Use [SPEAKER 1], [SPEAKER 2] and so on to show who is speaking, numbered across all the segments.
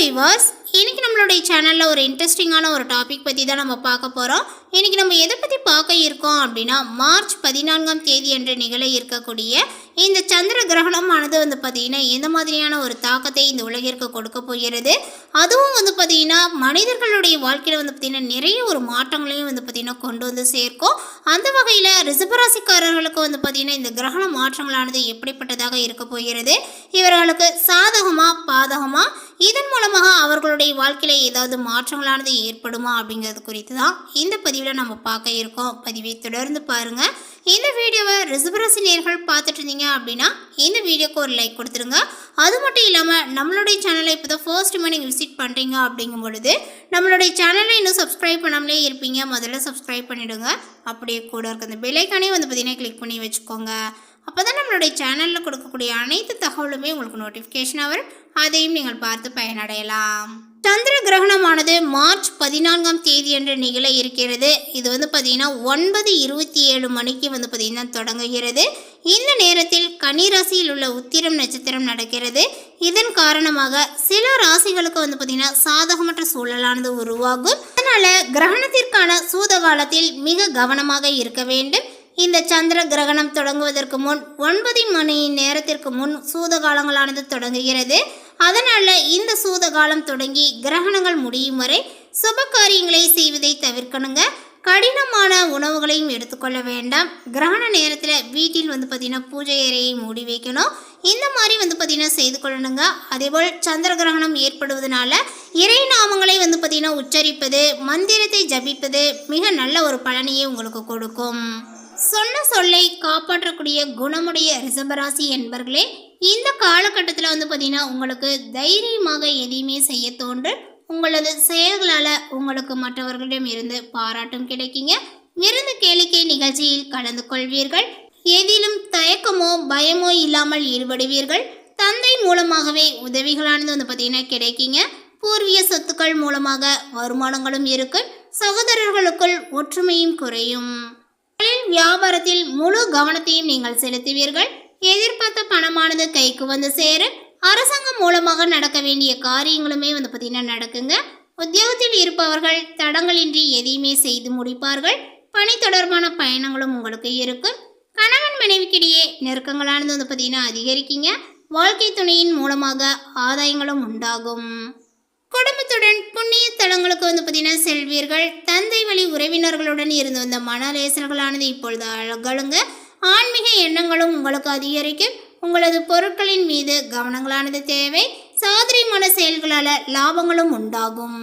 [SPEAKER 1] விவாஸ் இன்றைக்கி நம்மளுடைய சேனலில் ஒரு இன்ட்ரெஸ்டிங்கான ஒரு டாபிக் பற்றி தான் நம்ம பார்க்க போகிறோம் இன்னைக்கு நம்ம எதை பற்றி பார்க்க இருக்கோம் அப்படின்னா மார்ச் பதினான்காம் தேதி என்ற நிகழ இருக்கக்கூடிய இந்த சந்திர கிரகணமானது வந்து பார்த்திங்கன்னா எந்த மாதிரியான ஒரு தாக்கத்தை இந்த உலகிற்கு கொடுக்க போகிறது? அதுவும் வந்து பார்த்திங்கன்னா மனிதர்களுடைய வாழ்க்கையில் வந்து பார்த்திங்கன்னா நிறைய ஒரு மாற்றங்களையும் வந்து பார்த்திங்கன்னா கொண்டு வந்து சேர்க்கும். அந்த வகையில் ரிசபராசிக்காரர்களுக்கு வந்து பார்த்திங்கன்னா இந்த கிரகண மாற்றங்களானது எப்படிப்பட்டதாக இருக்க போகிறது? இவர்களுக்கு சாதகமாக பாதகமாக இதன் மூலமாக அவர்களுடைய வாழ்க்கையில் ஏதாவது மாற்றங்களானது ஏற்படுமா அப்படிங்கிறது குறித்து தான் இந்த பதிவில் நம்ம பார்க்க இருக்கோம். பதிவை தொடர்ந்து பாருங்கள் இந்த வீடியோவை ரிசபரசி நேர்கள் பார்த்துட்டு இருந்தீங்க அப்படின்னா இந்த வீடியோக்கு ஒரு லைக் கொடுத்துருங்க. அது மட்டும் இல்லாமல் நம்மளுடைய சேனலை இப்போ தான் ஃபர்ஸ்ட் டைம் நீங்கள் விசிட் பண்ணுறீங்க அப்படிங்கும் பொழுது நம்மளுடைய சேனலை இன்னும் சப்ஸ்கிரைப் பண்ணாமலே இருப்பீங்க. முதல்ல சப்ஸ்கிரைப் பண்ணிவிடுங்க அப்படியே கூட இருக்க அந்த பெல்லைக்கானே வந்து பார்த்தீங்கன்னா கிளிக் பண்ணி வச்சுக்கோங்க. அப்போ தான் நம்மளுடைய சேனலில் கொடுக்கக்கூடிய அனைத்து தகவலுமே உங்களுக்கு நோட்டிஃபிகேஷனாக வரும். அதையும் நீங்கள் பார்த்து பயனடையலாம். சந்திர கிரகணமானது மார்ச் பதினான்காம் தேதி என்ற நிகழ இருக்கிறது. இது வந்து பார்த்தீங்கன்னா ஒன்பது இருபத்தி ஏழு மணிக்கு வந்து பார்த்தீங்கன்னா தொடங்குகிறது. இந்த நேரத்தில் கன்னிராசியில் உள்ள உத்திரம் நட்சத்திரம் நடக்கிறது. இதன் காரணமாக சில ராசிகளுக்கு வந்து பார்த்தீங்கன்னா சாதகமற்ற சூழலானது உருவாகும். அதனால கிரகணத்திற்கான சூத காலத்தில் மிக கவனமாக இருக்க வேண்டும். இந்த சந்திர கிரகணம் தொடங்குவதற்கு முன் ஒன்பது மணி நேரத்திற்கு முன் சூத காலங்களானது தொடங்குகிறது. அதனால இந்த சூத காலம் தொடங்கி கிரகணங்கள் முடியும் வரை சுப காரியங்களை செய்வதை தவிர்க்கணுங்க. கடினமான உணவுகளையும் எடுத்துக்கொள்ள வேண்டாம். கிரகண நேரத்தில் வீட்டில் வந்து பார்த்திங்கன்னா பூஜை அறையை மூடி வைக்கணும். இந்த மாதிரி வந்து பார்த்திங்கன்னா செய்து கொள்ளணுங்க. அதேபோல் சந்திர கிரகணம் ஏற்படுவதனால இறை நாமங்களை வந்து பார்த்திங்கன்னா உச்சரிப்பது மந்திரத்தை ஜபிப்பது மிக நல்ல ஒரு பலனையே உங்களுக்கு கொடுக்கும். சொன்ன சொல்லை காப்பாற்றக்கூடிய குணமுடைய ரிசம்பராசி என்பர்களே இந்த காலகட்டத்தில் வந்து பார்த்திங்கன்னா உங்களுக்கு தைரியமாக எதையுமே செய்ய தோன்று உங்களது செயல்களால் உங்களுக்கு மற்றவர்களிடம் இருந்து பாராட்டும் கிடைக்குங்க. விருந்து கேளிக்கை நிகழ்ச்சியில் கலந்து கொள்வீர்கள். எதிலும் தயக்கமோ பயமோ இல்லாமல் ஈடுபடுவீர்கள். தந்தை மூலமாகவே உதவிகளானது வந்து பார்த்தீங்கன்னா கிடைக்குங்க. பூர்வீக சொத்துக்கள் மூலமாக வருமானங்களும் இருக்கும் சகோதரர்களுக்குள் ஒற்றுமையும் குறையும். வியாபாரத்தில் முழு கவனத்தையும் நீங்கள் செலுத்துவீர்கள். எதிர்பார்த்த பணமானது கைக்கு வந்து சேர அரசாங்கம் மூலமாக நடக்க வேண்டிய காரியங்களுமே வந்து பார்த்தீங்கன்னா நடக்குங்க. உத்தியோகத்தில் இருப்பவர்கள் தடங்களின்றி எதையுமே செய்து முடிப்பார்கள். பணி தொடர்பான பயணங்களும் உங்களுக்கு இருக்கும். கணவன் மனைவிக்கிடையே நெருக்கங்களானது வந்து பார்த்தீங்கன்னா அதிகரிக்குங்க. வாழ்க்கை துணையின் மூலமாக ஆதாயங்களும் உண்டாகும். குடும்பத்துடன் புண்ணிய தலங்களுக்கு வந்து பார்த்தீங்கன்னா செல்வீர்கள். தந்தை வழி உறவினர்களுடன் இருந்து வந்த மனலேசல்களானது இப்பொழுது அழகழுங்க ஆன்மீக எண்ணங்களும் உங்களுக்கு அதிகரிக்கும். உங்களது பொருட்களின் மீது கவனங்களானது தேவை. சாதுரியமான செயல்களால் லாபங்களும் உண்டாகும்.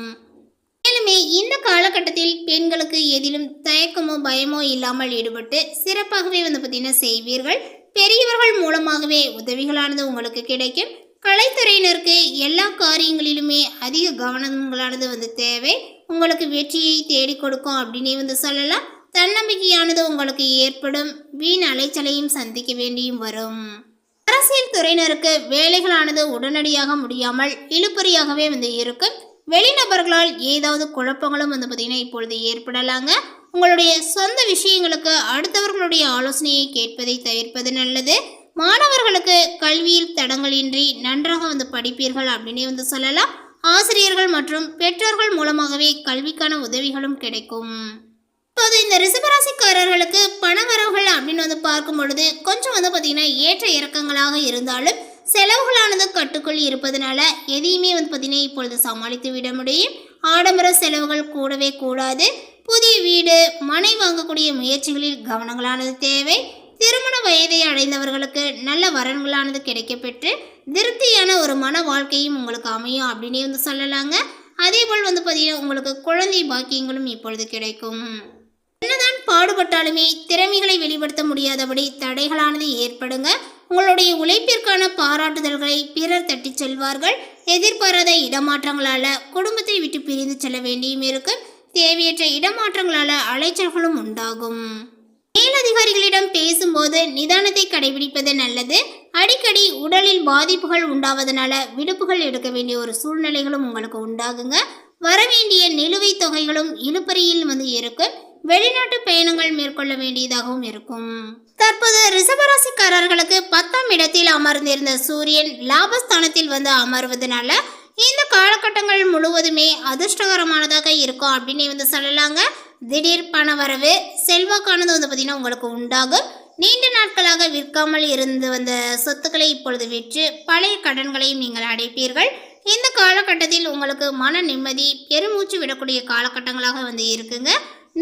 [SPEAKER 1] மேலுமே இந்த காலகட்டத்தில் பெண்களுக்கு எதிலும் தயக்கமோ பயமோ இல்லாமல் ஈடுபட்டு சிறப்பாகவே வந்து பார்த்தீங்கன்னா செய்வீர்கள். பெரியவர்கள் மூலமாகவே உதவிகளானது உங்களுக்கு கிடைக்கும். கலைத்துறையினருக்கு எல்லா காரியங்களிலுமே அதிக கவனங்களானது வந்து தேவை. உங்களுக்கு வெற்றியை தேடி கொடுக்கும் அப்படின்னே வந்து சொல்லலாம். தன்னம்பிக்கையானது உங்களுக்கு ஏற்படும். வீண் அலைச்சலையும் சந்திக்க வேண்டியும் வரும். அரசியல் துறையினருக்கு வேலைகளானது உடனடியாக முடியாமல் இழுபறியாகவே வந்து இருக்கும். வெளிநபர்களால் ஏதாவது குழப்பங்களும் வந்து பார்த்திங்கன்னா இப்பொழுது ஏற்படலாங்க. உங்களுடைய சொந்த விஷயங்களுக்கு அடுத்தவர்களுடைய ஆலோசனையை கேட்பதை தவிர்ப்பது நல்லது. மாணவர்களுக்கு கல்வியில் தடங்களின்றி நன்றாக வந்து படிப்பீர்கள் அப்படின்னே வந்து சொல்லலாம். ஆசிரியர்கள் மற்றும் பெற்றோர்கள் மூலமாகவே கல்விக்கான உதவிகளும் கிடைக்கும். இப்போது இந்த ரிசபராசிக்காரர்களுக்கு பணவரவுகள் அப்படின்னு வந்து பார்க்கும் பொழுது கொஞ்சம் வந்து பார்த்திங்கன்னா ஏற்ற இறக்கங்களாக இருந்தாலும் செலவுகளானது கட்டுக்குள் இருப்பதனால எதையுமே வந்து பார்த்திங்கன்னா இப்பொழுது சமாளித்து விட முடியும். ஆடம்பர செலவுகள் கூடவே கூடாது. புதிய வீடு மனை வாங்கக்கூடிய முயற்சிகளில் கவனங்களானது தேவை. திருமண வயதை அடைந்தவர்களுக்கு நல்ல வரன்களானது கிடைக்கப்பெற்று திருப்தியான ஒரு மன வாழ்க்கையும் உங்களுக்கு அமையும் அப்படின்னே வந்து சொல்லலாங்க. அதே போல் வந்து பார்த்தீங்கன்னா உங்களுக்கு குழந்தை பாக்கியங்களும் இப்பொழுது கிடைக்கும். என்னதான் பாடுபட்டாலுமே திறமைகளை வெளிப்படுத்த முடியாதபடி தடைகளானது ஏற்படுங்க. உங்களுடைய உழைப்பிற்கான பாராட்டுதல்களை பிறர் தட்டிச் செல்வார்கள். எதிர்பாராத இடமாற்றங்களால குடும்பத்தை விட்டு பிரிந்து செல்ல வேண்டியும் இருக்கும் தேவையற்ற இடமாற்றங்களால அலைச்சல்களும் உண்டாகும். மேலதிகாரிகளிடம் பேசும்போது நிதானத்தை கடைபிடிப்பது நல்லது. அடிக்கடி உடலில் பாதிப்புகள் உண்டாவதனால விடுப்புகள் எடுக்க வேண்டிய ஒரு சூழ்நிலைகளும் உங்களுக்கு உண்டாகுங்க. வரவேண்டிய நிலுவைத் தொகைகளும் இழுப்பறியில் வந்து இருக்கும். வெளிநாட்டு பயணங்கள் மேற்கொள்ள வேண்டியதாகவும் இருக்கும். தற்போது ரிசபராசிக்காரர்களுக்கு பத்தாம் இடத்தில் அமர்ந்திருந்த சூரியன் லாபஸ்தானத்தில் வந்து அமர்வதனால இந்த காலகட்டங்கள் முழுவதுமே அதிர்ஷ்டகரமானதாக இருக்கும் அப்படின்னே வந்து சொல்லலாங்க. திடீர் பண வரவு செல்வாக்கானது வந்து பார்த்திங்கன்னா உங்களுக்கு உண்டாகும். நீண்ட நாட்களாக விற்காமல் இருந்து வந்த சொத்துக்களை இப்பொழுது விற்று பழைய கடன்களையும் நீங்கள் அடைப்பீர்கள். இந்த காலகட்டத்தில் உங்களுக்கு மன நிம்மதி பெருமூச்சு விடக்கூடிய காலகட்டங்களாக வந்து இருக்குங்க.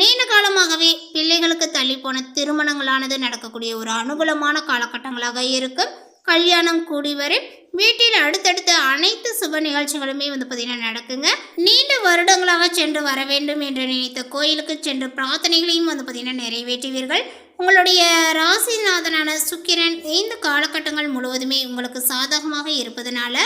[SPEAKER 1] நீண்ட காலமாகவே பிள்ளைகளுக்கு தள்ளி போன திருமணங்களானது நடக்கக்கூடிய ஒரு அனுகூலமான காலகட்டங்களாக இருக்கும். கல்யாணம் கூடி வரை வீட்டில் அடுத்தடுத்த அனைத்து சுப நிகழ்ச்சிகளுமே வந்து பார்த்திங்கன்னா நடக்குங்க. நீண்ட வருடங்களாக சென்று வர வேண்டும் என்று நினைத்த கோயிலுக்கு சென்று பிரார்த்தனைகளையும் வந்து பார்த்திங்கன்னா நிறைவேற்றுவீர்கள். உங்களுடைய ராசிநாதனான சுக்கிரன் இந்த காலகட்டங்கள் முழுவதுமே உங்களுக்கு சாதகமாக இருப்பதனால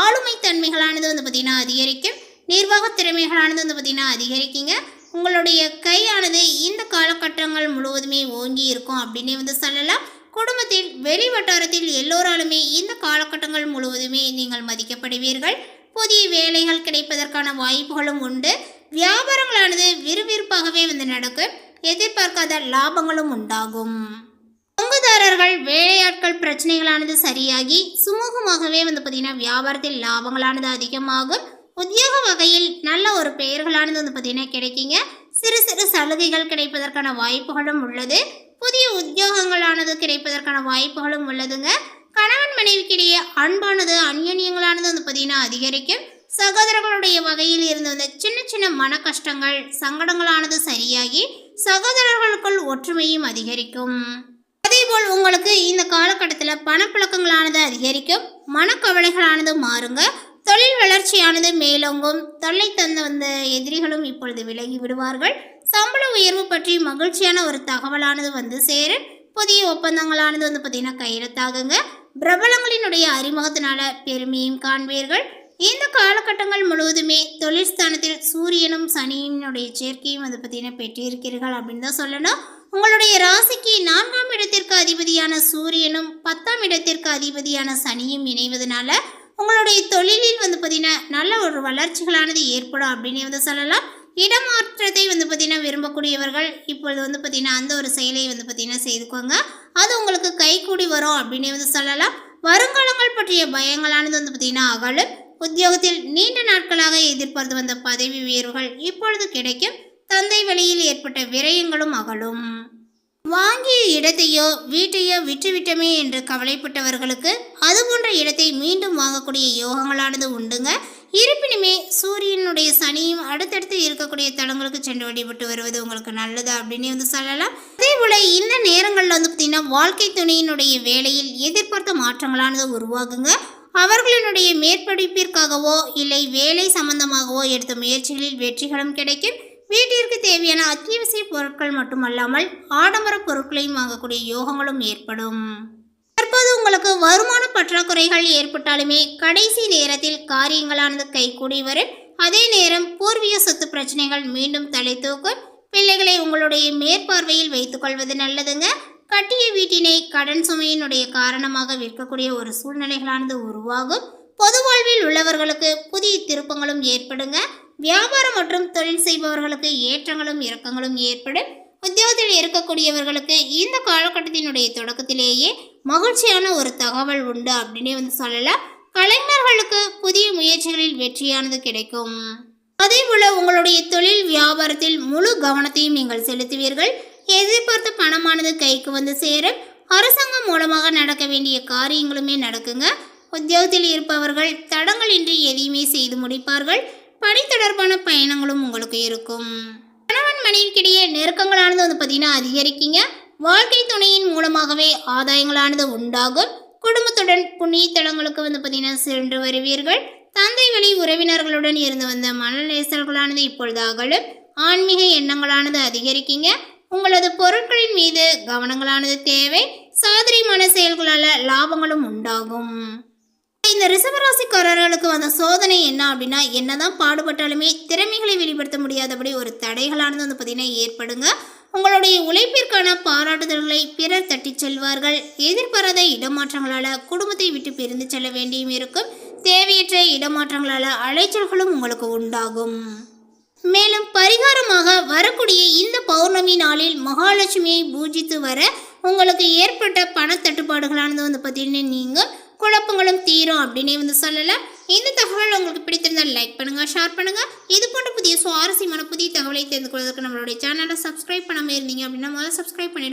[SPEAKER 1] ஆளுமை தன்மைகளானது வந்து பார்த்திங்கன்னா அதிகரிக்கும். நிர்வாக திறமைகளானது வந்து பார்த்திங்கன்னா அதிகரிக்குங்க. உங்களுடைய கையானது இந்த காலகட்டங்கள் முழுவதுமே ஓங்கி இருக்கும் அப்படின்னே வந்து சொல்லலாம். குடும்பத்தில் வெளி வட்டாரத்தில் எல்லோராலுமே இந்த காலகட்டங்கள் முழுவதுமே நீங்கள் மதிக்கப்படுவீர்கள். புதிய வேலைகள் கிடைப்பதற்கான வாய்ப்புகளும் உண்டு. வியாபாரங்களானது விறுவிறுப்பாகவே வந்து நடக்கும். எதிர்பார்க்காத லாபங்களும் உண்டாகும். பங்குதாரர்கள் வேலையாட்கள் பிரச்சனைகளானது சரியாகி சுமூகமாகவே வந்து பார்த்தீங்கன்னா வியாபாரத்தில் லாபங்களானது அதிகமாகும். உத்தியோக வகையில் நல்ல ஒரு பெயர்களானது வந்து பார்த்தீங்கன்னா கிடைக்குங்க. சிறு சிறு சலுகைகள் கிடைப்பதற்கான வாய்ப்புகளும் உள்ளது. புதிய உத்தியோகங்களானது கிடைப்பதற்கான வாய்ப்புகளும் உள்ளதுங்க. கணவன் மனைவிக்கிடையே அன்பானது அந்யோன்யங்களானது வந்து பார்த்தீங்கன்னா அதிகரிக்கும். சகோதரர்களுடைய வகையில் இருந்து வந்த சின்ன சின்ன மன கஷ்டங்கள் சங்கடங்களானது சரியாகி சகோதரர்களுக்குள் ஒற்றுமையும் அதிகரிக்கும். அதேபோல் உங்களுக்கு இந்த காலகட்டத்தில் பணப்புழக்கங்களானது அதிகரிக்கும். மனக்கவலைகளானது மாறுங்க. தொழில் வளர்ச்சியானது மேலோங்கும். தொல்லை தந்த வந்த எதிரிகளும் இப்பொழுது விலகி விடுவார்கள். சம்பள உயர்வு பற்றி மகிழ்ச்சியான ஒரு தகவலானது வந்து சேரும். புதிய ஒப்பந்தங்களானது வந்து பார்த்தீங்கன்னா கையெழுத்தாகுங்க பிரபலங்களினுடைய அறிமுகத்தினால பெருமையும் காண்பீர்கள். இந்த காலகட்டங்கள் முழுவதுமே தொழில் ஸ்தானத்தில் சூரியனும் சனியினுடைய சேர்க்கையும் வந்து பார்த்தீங்கன்னா பெற்றிருக்கிறீர்கள் அப்படின்னு தான் சொல்லணும். உங்களுடைய ராசிக்கு நான்காம் இடத்திற்கு அதிபதியான சூரியனும் பத்தாம் இடத்திற்கு அதிபதியான சனியும் இணைவதனால உங்களுடைய தொழிலில் வந்து பார்த்தீங்கன்னா நல்ல ஒரு வளர்ச்சிகளானது ஏற்படும் அப்படின்னு வந்து சொல்லலாம். இடமாற்றத்தை வந்து பார்த்தீங்கன்னா விரும்பக்கூடியவர்கள் இப்பொழுது வந்து பார்த்தீங்கன்னா அந்த ஒரு செயலை வந்து பார்த்திங்கன்னா செய்துக்கோங்க. அது உங்களுக்கு கைகூடி வரும் அப்படின்னு வந்து சொல்லலாம். வருங்காலங்கள் பற்றிய பயங்களானது வந்து பார்த்திங்கன்னா அகலும். உத்தியோகத்தில் நீண்ட நாட்களாக எதிர்பார்த்து வந்த பதவி உயர்வுகள் இப்பொழுது கிடைக்கும். தந்தை வழியில் ஏற்பட்ட விரயங்களும் அகலும். வாங்கிய இடத்தையோ வீட்டையோ விற்றுவிட்டோமே என்று கவலைப்பட்டவர்களுக்கு அது போன்ற இடத்தை மீண்டும் வாங்கக்கூடிய யோகங்களானது உண்டுங்க. இருப்பினுமே சூரியனுடைய சனியும் அடுத்தடுத்து இருக்கக்கூடிய தலங்களுக்கு சென்று வழிபட்டு வருவது உங்களுக்கு நல்லது அப்படின்னு வந்து சொல்லலாம். அதே போல இந்த நேரங்களில் வந்து பார்த்தீங்கன்னா வாழ்க்கை துணையினுடைய வேலையில் எதிர்பார்த்த மாற்றங்களானது உருவாகுங்க. அவர்களினுடைய மேற்படிப்பிற்காகவோ இல்லை வேலை சம்பந்தமாகவோ எடுத்த முயற்சிகளில் வெற்றிகளும் கிடைக்கும். வீட்டிற்கு தேவையான அத்தியாவசிய பொருட்கள் மட்டுமல்லாமல் ஆடம்பர பொருட்களையும் வாங்கக்கூடிய யோகங்களும் ஏற்படும். தற்போது உங்களுக்கு வருமான பற்றாக்குறைகள் ஏற்பட்டாலுமே கடைசி நேரத்தில் காரியங்களானது கைகூடி வரும். அதே நேரம் பூர்வீக சொத்து பிரச்சனைகள் மீண்டும் தலை தூக்கும். பிள்ளைகளை உங்களுடைய மேற்பார்வையில் வைத்துக்கொள்வது நல்லதுங்க. கட்டிய வீட்டினை கடன் சுமையினுடைய காரணமாக விற்கக்கூடிய ஒரு சூழ்நிலைகளானது உருவாகும். பொது வாழ்வில் உள்ளவர்களுக்கு புதிய திருப்பங்களும் ஏற்படுங்க. வியாபாரம் மற்றும் தொழில் செய்பவர்களுக்கு ஏற்றங்களும் இறக்கங்களும் ஏற்படும் உத்தியோகத்தில் இருக்கக்கூடியவர்களுக்கு இந்த காலகட்டத்தினுடைய தொடக்கத்திலேயே மகிழ்ச்சியான ஒரு தகவல் உண்டு அப்படின்னே வந்து சொல்லலாம். கலைஞர்களுக்கு புதிய முயற்சிகளில் வெற்றியானது கிடைக்கும். அதே போல உங்களுடைய தொழில் வியாபாரத்தில் முழு கவனத்தையும் நீங்கள் செலுத்துவீர்கள். எதிர்பார்த்த பணமானது கைக்கு வந்து சேரும் அரசாங்கம் மூலமாக நடக்க வேண்டிய காரியங்களுமே நடக்குங்க. உத்தியோகத்தில் இருப்பவர்கள் தடங்களின்றி எதையுமே செய்து முடிப்பார்கள். பணி தொடர்பான பயணங்களும் உங்களுக்கு இருக்கும். கணவன் மனைவிக்கிடையே நெருக்கங்களானது வந்து பார்த்தீங்கன்னா அதிகரிக்கீங்க. வாழ்க்கை துணையின் மூலமாகவே ஆதாயங்களானது உண்டாகும். குடும்பத்துடன் புண்ணியத்தலங்களுக்கு வந்து பார்த்தீங்கன்னா சென்று வருவீர்கள். தந்தை வழி உறவினர்களுடன் இருந்து வந்த மனநேசல்களானது இப்பொழுது அகலும். ஆன்மீக எண்ணங்களானது அதிகரிக்கீங்க. உங்களது பொருட்களின் மீது கவனங்களானது தேவை. சாதரியமான செயல்களால் லாபங்களும் உண்டாகும். இந்த ரிசவராசிக்காரர்களுக்கு வந்த சோதனை என்ன அப்படின்னா என்னதான் பாடுபட்டாலுமே திறமைகளை வெளிப்படுத்த முடியாதபடி ஒரு தடைகளானது வந்து பார்த்தீங்கன்னா ஏற்படுங்க. உங்களுடைய உழைப்பிற்கான பாராட்டுதல்களை பிறர் தட்டிச் செல்வார்கள். எதிர்பாராத இடமாற்றங்களால் குடும்பத்தை விட்டு பிரிந்து செல்ல வேண்டியும் இருக்கும். தேவையற்ற இடமாற்றங்களால் அலைச்சல்களும் உங்களுக்கு உண்டாகும். மேலும் பரிகாரமாக வரக்கூடிய இந்த பௌர்ணமி நாளில் மகாலட்சுமியை பூஜித்து வர உங்களுக்கு ஏற்பட்ட பணத்தட்டுப்பாடுகளானது வந்து பார்த்தீங்கன்னா நீங்கள் குழப்பங்களும் தீரும் அப்படின்னே வந்து சொல்லலாம் இந்த தகவல் உங்களுக்கு பிடித்திருந்தால் லைக் பண்ணுங்கள் ஷேர் பண்ணுங்கள் இது போன்ற புதிய சுவாரஸ்யமான புதிய தகவலை தெரிந்து கொள்வதற்கு நம்மளுடைய சேனலை சப்ஸ்கிரைப் பண்ணாமல் இருந்தீங்க அப்படின்னா முதல்ல சப்ஸ்கிரைப் பண்ணிவிடுங்க